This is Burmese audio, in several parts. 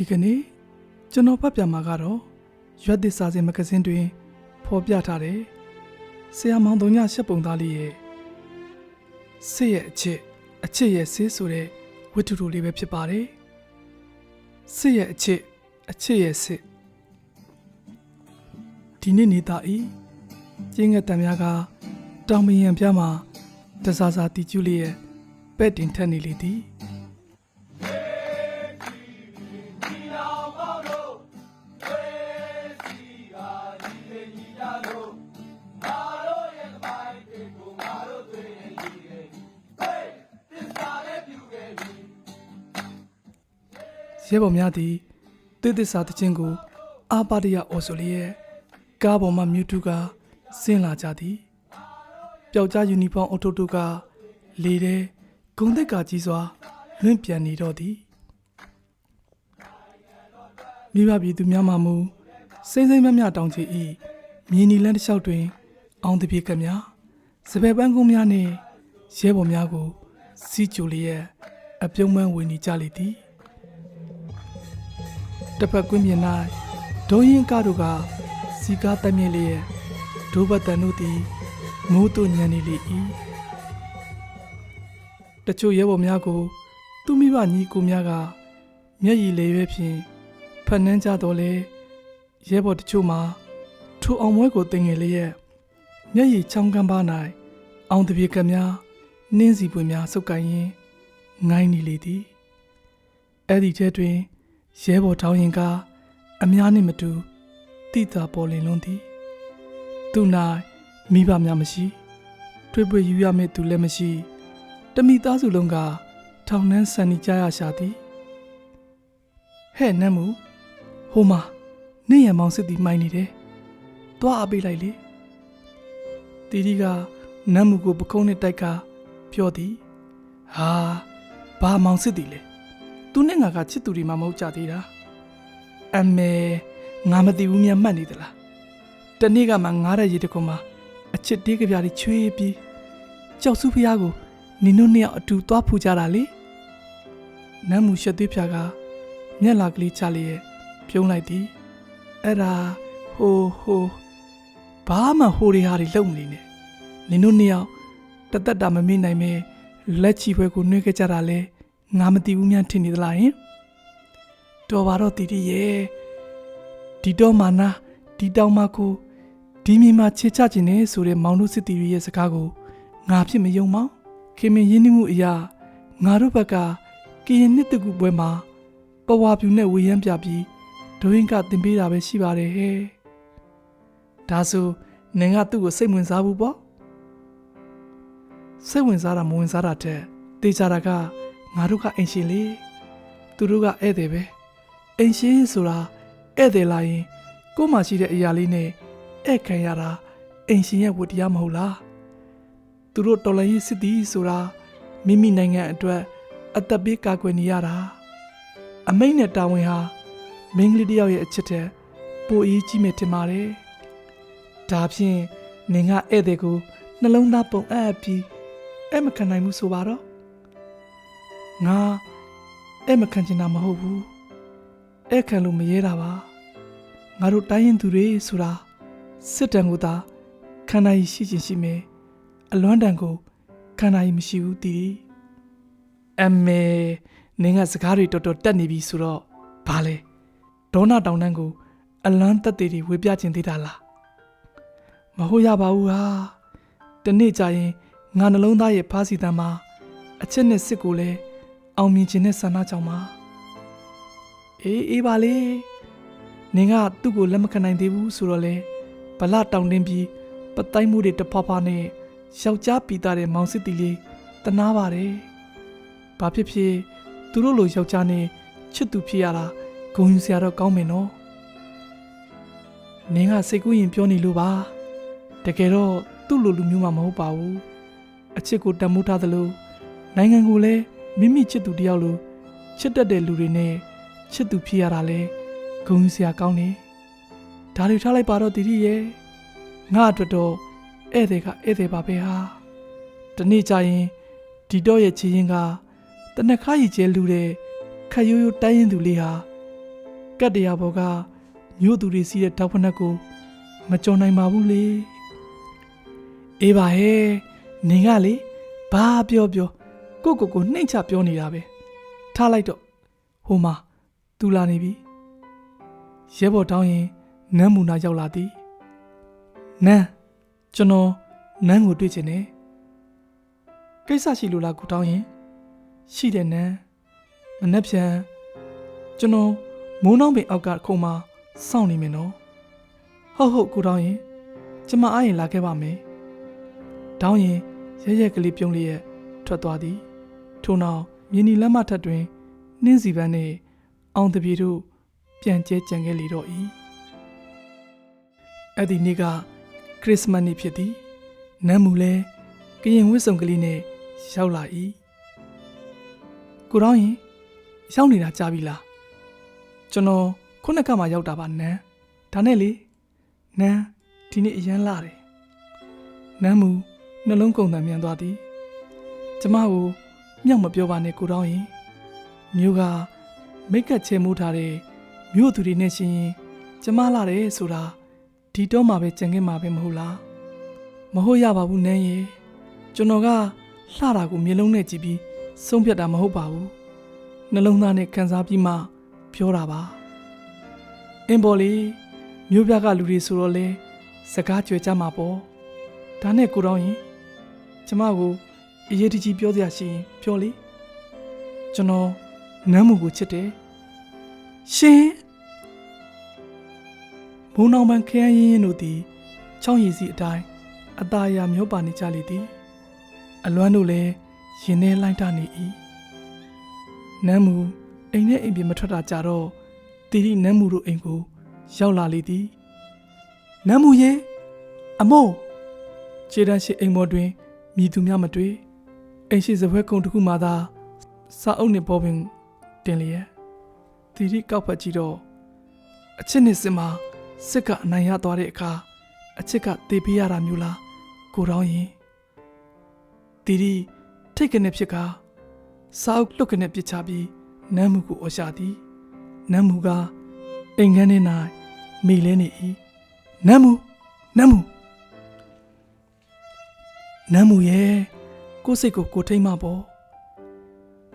ဒီကနေ့ကျွန်တော်ဖတ်ပြမှာကတော့ရွက်သစ်စာစဉ်မဂဇင်းတွင်ဖော်ပြထားတဲ့ဆရာမောင်တုံညရှက်ပုံသားလေးရဲ့ဆေးရဲ့အချစ်အချစ်ရဲ့ဆေးဆိုတဲ့ဝတ္ထုတိုလေးပဲဖြစ်ပါတယ်ဆေးရဲ့အချစ်အချစ်ရဲ့စစ်ဒီနေ့နေသားဤကျင်းငယ်တံများကတောင်မယံပြမှာတစားစားတီကျူလေးရဲ့ပဲ့တင်ထက်နေလေသည် ရဲဘော်များသည်တိသစ္စာတခြင်းကို အာပါတရအော်ဆိုလျက်ကားပေါ်မှမြူတူကဆင်းလာကြသည်ပျောက်ကြားယူနီဖောင်းအုပ်ထုပ်တို့ကလေတဲ့ဂုံသက်ကကြီးစွာလွင့်ပြန်နေတော့သည်မိဘပြည်သူများမှမူစိမ့်စိမ့်မြမြတောင်းချီဤမြေနီလန်းတစ်လျှောက်တွင် အောင်တပြေကများစပယ်ပန်းကုန်းများနှင့်ရဲဘော်များကို စီးကြိုလျက်အပြုံးမန်းဝင်နေကြလေသည် တစ်ဖက်ကွင်းပြင်၌ဒုံရင်ကားတို့ကစီကားတက်မြင့်လျက်ဒိုးဘတ်တန်တို့သည်မိုးတို့ညံနေလေ၏တချို့ရဲဘော်များကို သူမိဘညီကိုများကမျက်ရည်လေရွယ်ဖြင့်ဖန်နှန်းကြတော့လေရဲဘော်တချို့မှာထိုအောင်ပွဲကိုတင်ငယ်လျက်မျက်ရည်ချောင်းကန်းပါ၌အောင်တပြေကများနင်းစီပွေများစုပ်ကိုင်ရင်းငိုင်းနေလေသည်အဲ့ဒီထဲတွင် ရဲဘော်တောင်းရင်ကအများနှင့်မတူတိတာပေါ်လင်လွန်းသည်သူ၌မိဘများမရှိ တွေ့ပွေယူရမည့်သူလည်းမရှိတမိသားစုလုံးကထောင်နှန်းဆန်နေကြရရှာသည်ဟဲ့နမ်းမူဟိုမှာနင့်ရမောင်စစ်သည်မိုင်းနေတယ်တွားအပေးလိုက်လေတီတီကနမ်းမူကိုပကုံးနဲ့တိုက်ကပြောသည်ဟာဘာမောင်စစ်သည်လဲ သူနဲ့ငါကချစ်သူတွေမှမဟုတ်ကြသေးတာအမေငါမသိဘူးမြန်မှတ်နေသလားတနေ့ကမှငားတဲ့ရေတခွန်မှာအချစ်တေးကြပြားတွေချွေးပြီးကြောက်စုဖျားကိုနင်တို့နှစ်ယောက်အတူသွားဖူကြတာလေနမ်းမူရှက်သွေးဖြာကမျက်လာကလေးချလျက်ပြုံးလိုက်သည်အဲ့ဒါဟိုဟိုဘာမှဟိုတွေဟာတွေလုံမနေနဲ့နင်တို့နှစ်ယောက်တသက်တာမမေ့နိုင်မဲလက်ချီဘွဲကိုနှွေးခဲ့ကြတာလဲ ငါမသိဘူးများထင်နေသလားယင်တော်ပါတော့တီတီရဲ့ဒီတော့မာနာဒီတောင်မကိုဒီမြေမှာခြေချခြင်းနဲ့ဆိုတဲ့မောင်တို့စစ်တီရဲ့စကားကိုငါဖြစ်မယုံမောင်ခင်မင်းရင်းနှီးမှုအရာငါတို့ဘက်ကကရင်နှစ်တကူပွဲမှာပဝါပြူနဲ့ဝေယမ်းပြပြီးဒိုရင်ကတင်ပေးတာပဲရှိပါတယ်ဟဲ့ဒါဆိုနင်ကသူ့ကိုစိတ်ဝင်စားဘူးပေါ့စိတ်ဝင်စားတာမဝင်စားတာတဲ့တေချာတာက ငါတို့ကအိမ်ရှင်လေသူတို့ကဧည့်သည်ပဲအိမ်ရှင်ဆိုတာဧည့်သည်လာရင်ကို့မှာရှိတဲ့အရာလေးနဲ့ဧည့်ခံရတာအိမ်ရှင်ရဲ့ဝတ္တရားမဟုတ်လားသူတို့တော်လည်းစစ်သည်ဆိုတာမိမိနိုင်ငံအတွက်အသက်ပေးကာကွယ်နေရတာအမိတ်နဲ့တာဝန်ဟာမင်းကလေးတယောက်ရဲ့အချစ်တဲ့ပိုအရေးကြီးမယ်ထင်ပါတယ်ဒါဖြင့်နင်ကဧည့်သည်ကိုနှလုံးသားပုံအပ်ပြီးအဲ့မခံနိုင်ဘူးဆိုပါတော့ ငါအဲ့မခံချင်တာမဟုတ်ဘူးအဲ့ခံလို့မရဲတာပါငါတို့တိုင်းရင်သူတွေဆိုတာစစ်တံကိုသာခန္ဓာရည်ရှိခြင်းရှိမယ်အလွမ်းတန်ကိုခန္ဓာရည်မရှိဘူးတီတီအမေနင်ကစကားတွေတော်တော်တက်နေပြီဆိုတော့ဘာလဲဒေါနာတောင်တန်းကိုအလန်းတက်သေးတွေဝေပြခြင်းသေးတာလားမဟုတ်ရပါဘူးဟာတနေ့ကျရင်ငါနှလုံးသားရဲ့ဖားစီတမ်းမှာအချက်နဲ့စစ်ကိုလည်း အောင်မြင်ခြင်းနဲ့ဆန္ဒကြောင့်ပါအေးအေးပါလေနင်ကသူ့ကိုလက်မခံနိုင်သေးဘူးဆိုတော့လေဗလတောင်းတင်းပြီးပတိုင်းမှုတွေတဖွာဖွာနဲ့ယောက်ျားပီတာတဲ့မောင်စစ်တီလေးတနာပါတယ်ဘာဖြစ်ဖြစ်သူတို့လိုယောက်ျားနဲ့ချစ်သူဖြစ်ရတာဂုဏ်ယူစရာတော့ကောင်းမယ်နော်နင်ကစိတ်ကူးရင်ပြောနေလို့ပါတကယ်တော့သူ့လိုလူမျိုးမှမဟုတ်ပါဘူးအချစ်ကိုတန်မိုးထားသလိုနိုင်ငံကိုလည်း မိမိချစ်သူတယောက်လိုချစ်တတ်တဲ့လူတွေနဲ့ချစ်သူဖြစ်ရတာလဲဂုဏ်ယူစရာကောင်းတယ်။ဒါတွေထားလိုက်ပါတော့တီတီရဲ့ငါအတွက်တော့ဧည့်သည်ကဧည့်သည်ပါပဲဟာ။ဒီနေ့ကျရင်ဒီတော့ရဲ့ချီရင်ကတနခါရီကျဲလူတဲ့ခက်ရိုးရိုးတိုင်းရင်သူလေးဟာကတ်တရားဘော်ကမြို့သူတွေစီးတဲ့တောက်ဖက်နှက်ကိုမကြော်နိုင်ပါဘူးလေအေးပါဟဲ့နင်ကလေဘာပြောပြော ကိုကိုကိုနှိမ့်ချပြောနေတာပဲထားလိုက်တော့ဟိုမှာသူလာနေပြီရဲဘော်တောင်းရင်နန်းမူနာရောက်လာသည်နန်းကျွန်တော်နန်းကိုတွေ့ချင်တယ်ကိစ္စရှိလို့လားကိုတောင်းရင်ရှိတယ်နန်းမနှက်ဖြန်ကျွန်တော်မိုးနှောင်းပင်အောက်ကခုံမှာစောင့်နေမယ်နော်ဟုတ်ဟုတ်ကိုတောင်းရင်ကျမအားရင်လာခဲ့ပါမယ်တောင်းရင်ရဲရဲကလေးပြုံးလေးရဲ့ထွက်သွားသည် ထို့နောက်မြင်းနီလက်မထက်တွင်နှင်းစီပန်းနှင့်အောင်တပြေတို့ပြန်ကျဲကြံခဲ့လေတော့၏အဲ့ဒီနေ့ကခရစ်စမတ်နေ့ဖြစ်သည်နမ်းမူလဲကရင်ဝစ်စုံကလေးနဲ့ရောက်လာ၏ကိုတော့ရင်ရောက်နေတာကြာပြီလားကျွန်တော်ခုနှစ်ကမှရောက်တာပါနန်းဒါနဲ့လေနန်းဒီနေ့အရန်လာတယ်နန်းမူနှလုံးကုန်တန်မြန်သွားသည်ကျမကို မြောက်မပြောပါနဲ့ကိုတော့ရင်မျိုးကမိတ်ကပ်ချဲမိုးထားတဲ့မြို့သူတွေနဲ့ရှင်ရင်ကျမလာတယ်ဆိုတာဒီတော့မှပဲကြံခဲ့မှာပဲမဟုတ်လားမဟုတ်ရပါဘူးနန်းရေကျွန်တော်ကလှတာကိုမျက်လုံးနဲ့ကြည့်ပြီးဆုံးဖြတ်တာမဟုတ်ပါဘူးနှလုံးသားနဲ့ခံစားပြီးမှပြောတာပါအင်းပေါ်လီမြို့ပြကလူတွေဆိုတော့လေစကားကြွယ်ကြမှာပေါ့ဒါနဲ့ကိုတော့ရင်ကျမကို အရေးတကြီးပြောစရာရှိရင်ပြောလေကျွန်တော်နမ်းမှုကိုချစ်တယ်ရှင်ဘုံနောင်ပန်ခရမ်းရင်ရင်တို့သည်ချောင်းရည်စီအတိုင်းအตาရမျောပါနေကြလေသည် အလွမ်းတို့လည်းရင်ထဲလိုက်တနေ၏နမ်းမှုအိမ်နဲ့အိမ်ပြင်မထွက်တာကြတော့တီတီနမ်းမှုတို့အိမ်ကို ရောက်လာလေသည်နမ်းမှုရဲ့အမိုးခြေတန်းရှိအိမ်ပေါ်တွင်မြည်သူများမတွေ့ အိမ်ရှိစပွဲကုံတစ်ခုမှသာစာအုပ်နှင့်ပေါ်ပင်တင်လျက်တီတီကောက်ဖက်ကြည့်တော့အချစ်နဲ့စင်မှာစစ်ကအနိုင်ရသွားတဲ့အခါအချစ်ကတေးပေးရတာမျိုးလားကိုတောင်းရင်တီတီထိတ်ကနေဖြစ်ကစာအုပ်လွတ်ကနေပြစ်ချပြီးနမ်းမှုကိုအော်ရှာသည်နမ်းမှုကအိမ်ခန်းထဲ၌မိလဲနေ၏နမ်းမှုနမ်းမှုနမ်းမှုရဲ့ ကိုယ်စိတ်ကိုကိုထိမ့်မပေါ့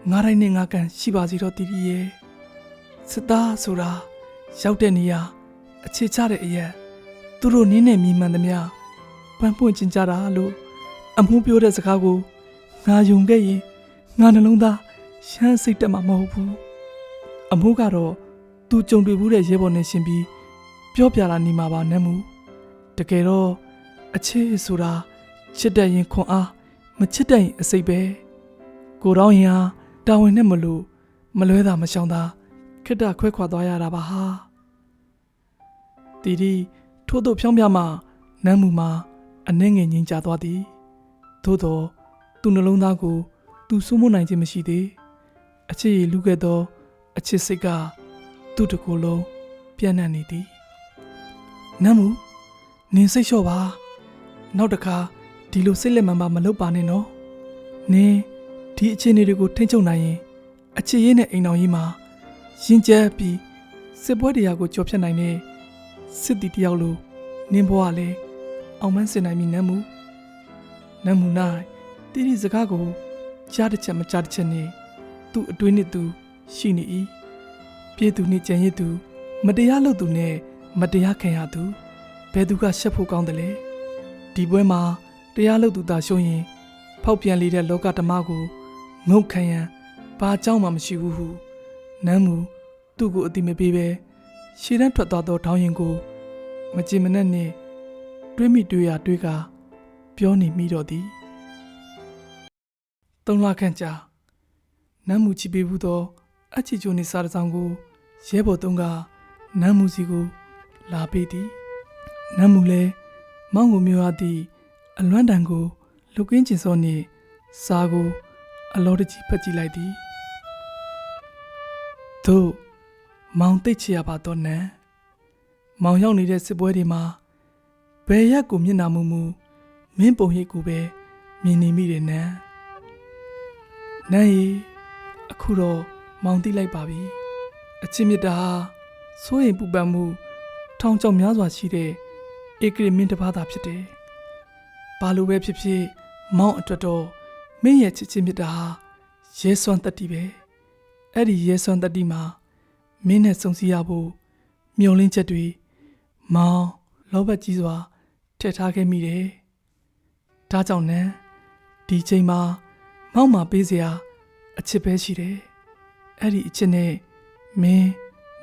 ငါတိုင်းနဲ့ငါကန်ရှိပါစီတော့တီတီရဲ့စစ်သားဆိုတာရောက်တဲ့နေရာအခြေချတဲ့အရက်သူတို့နင်းနဲ့မြည်မှန်သမျှပန်းပွင့်ချင်ကြတာလို့အမှုပြောတဲ့စကားကိုငါယုံခဲ့ရင်ငါနှလုံးသားရှမ်းစိတ်တက်မှာမဟုတ်ဘူးအမှုကတော့သူကြုံတွေ့ဘူးတဲ့ရဲဘော်နဲ့ရှင်ပြီးပြောပြလာနေမှာပါနတ်မှုတကယ်တော့အခြေဆိုတာချစ်တတ်ရင်ခွန်အား မချစ်တတ်ရင်အစိတ်ပဲကိုတော့ရင်ဟာတာဝန်နဲ့မလို့မလွဲတာမရှောင်တာခက်တာခွဲခွာသွားရတာပါဟာတီတီထို့သို့ဖြောင်းပြမှနမ်းမှုမှာအနှဲငယ်ငြိမ်ချသွားသည်သို့သောသူနှလုံးသားကိုသူစိုးမနိုင်ခြင်းမရှိသေးအချစ်ရည်လူခဲ့သောအချစ်စိတ်ကသူ့တစ်ကိုယ်လုံးပြန့်နှံ့နေသည်နမ်းမှုနင်စိတ်လျှော့ပါနောက်တစ်ခါ ဒီလိုစိတ်လက်မှန်ပါမလုပ်ပါနဲ့နော်နင်ဒီအခြေအနေတွေကိုထိမ့်ချုပ်နိုင်ရင်အချစ်ရင်းနဲ့အိမ်တော်ကြီးမှာရင်ကျက်ပြီးစစ်ပွဲတရားကိုကြော်ဖြတ်နိုင်တဲ့စစ်တီတယောက်လိုနင်းဘွားလည်းအောင်မန်းစင်နိုင်ပြီနမ်းမှုနမ်းမှုနိုင်တီတီစကားကိုကြားတစ်ချက်မကြားတစ်ချက်နဲ့သူ့အတွင်းနဲ့သူရှိနေ၏ပြေသူနဲ့ကြံရစ်သူ မတရားလုပ်သူနဲ့မတရားခံရသူဘယ်သူကရှက်ဖို့ကောင်းတယ်လဲဒီပွဲမှာ တရားလုပ်သူသာရှုံးရင် ဖောက်ပြန်လေတဲ့လောကဓမ္မကိုငုတ်ခံရန်ဘာအကြောင်းမှမရှိဘူးဟုနမ်းမှုသူ့ကိုအတိမပေးပဲရှေ့တန်းထွက်သွားသောထောင်းရင်ကိုမကြင်မနဲ့နှင့်တွေးမိတွေးရတွေးကပြောနေမိတော့သည်သုံးလခန့်ကြာနမ်းမှုချီပေးဘူးသောအချီချိုနေစားတစောင်းကိုရဲဘော်သုံးကနမ်းမှုစီကို လာပေးသည်နမ်းမှုလည်းမောင်ကိုမျိုးအသည့် အလွမ်းတန်ကိုလုတ်ကင်းကျင်စောနှင့်စားကိုအလောတကြီးဖက်ကြည့်လိုက်သည်သို့မောင်တိတ်ချရပါတော့နန်းမောင်ရောက်နေတဲ့စစ်ပွဲတွေမှာဘယ်ရက်ကိုမျက်နှာမူမူမင်းပုံရိပ်ကိုပဲမြင်နေမိတယ်နန်းနန်းရီအခုတော့မောင်တိလိုက်ပါပြီအချင်းမြတ်တာဟာစိုးရင်ပူပန်မှုထောင်ချောက်များစွာရှိတဲ့ဧကရမင်းတစ်ပါးသာဖြစ်တယ်။ ဘာလို့ပဲဖြစ်ဖြစ်မောင်အတွက်တော့မင်းရဲ့ချစ်ချင်းမြတ်တာဟာရဲစွမ်းတတ္တိပဲ။အဲ့ဒီရဲစွမ်းတတ္တိမှာမင်းနဲ့ဆုံစည်းရဖို့မျှော်လင့်ချက်တွေမောင်လောဘကြီးစွာထည့်ထားခဲ့မိတယ်။ဒါကြောင့်နန်းဒီချိန်မှာမောင်မှာပေးစရာအချစ်ပဲရှိတယ်။အဲ့ဒီအချစ်နဲ့မင်း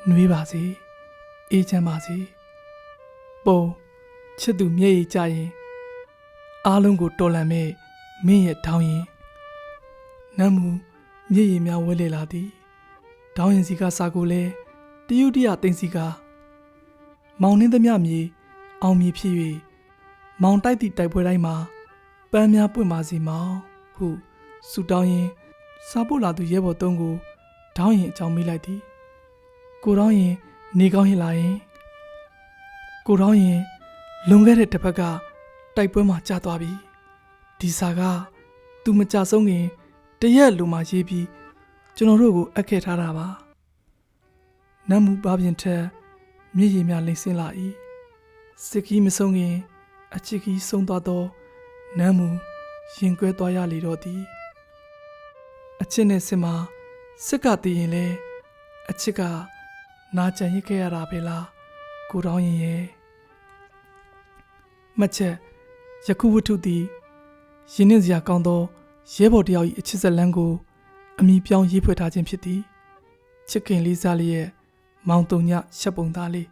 နှွေးပါစေ။အေးချမ်းပါစေ။ပုံချစ်သူမျက်ရည်ကြရင် အားလုံးကိုတော်လန်မဲ့မင်းရဲ့ထောင်းရင်နမ်းမူမျက်ရည်များဝဲလေလာသည်။ထောင်းရင်စီကစာကိုလဲတယုတရသိမ့်စီကမောင်နှင်းသမျှမြေအောင်မြေဖြစ်၍မောင်တိုက်သည့်တိုက်ပွဲတိုင်းမှာပန်းများပွင့်ပါစေမောင်ဟုဆူတောင်းရင်စားဖို့လာသူရဲဘော်တုံးကိုထောင်းရင်အကြောင်းမေးလိုက်သည်ကိုတောင်းရင် နေကောင်းရင်လာရင်ကိုတောင်းရင်လွန်ခဲ့တဲ့တစ်ပတ်က တိုက်ပွဲမှာကြာသွားပြီဒီစာကသူမကြဆုံးခင်တရက်လိုမှရေးပြီးကျွန်တော်တို့ကိုအပ်ခဲ့ထားတာပါနတ်မှုပါပြင်ထက်မြည်ရည်များလိမ့်ဆင်းလာ၏စစ်ကီးမဆုံးခင် အချစ်ကီးဆုံးသွားသောနတ်မှုရင်ကွဲသွားရလေတော့သည်အချစ်နဲ့စစ်မှာစစ်ကတည်ရင်လဲအချစ်ကနာကြံရစ်ခဲ့ရတာပဲလားကိုတောင်းရင်ရဲ့မှတ်ချက် ယခုဝတ္ထုသည်ရင်းနှင်းစရာကောင်းသောရဲဘော်တယောက်၏အချစ်ဇတ်လန်းကိုအမိပြောင်းရေးဖွဲ့ထားခြင်းဖြစ်သည်ချစ်ခင်လေးစားလျက်မောင်တုံညရှက်ပုံသားလေး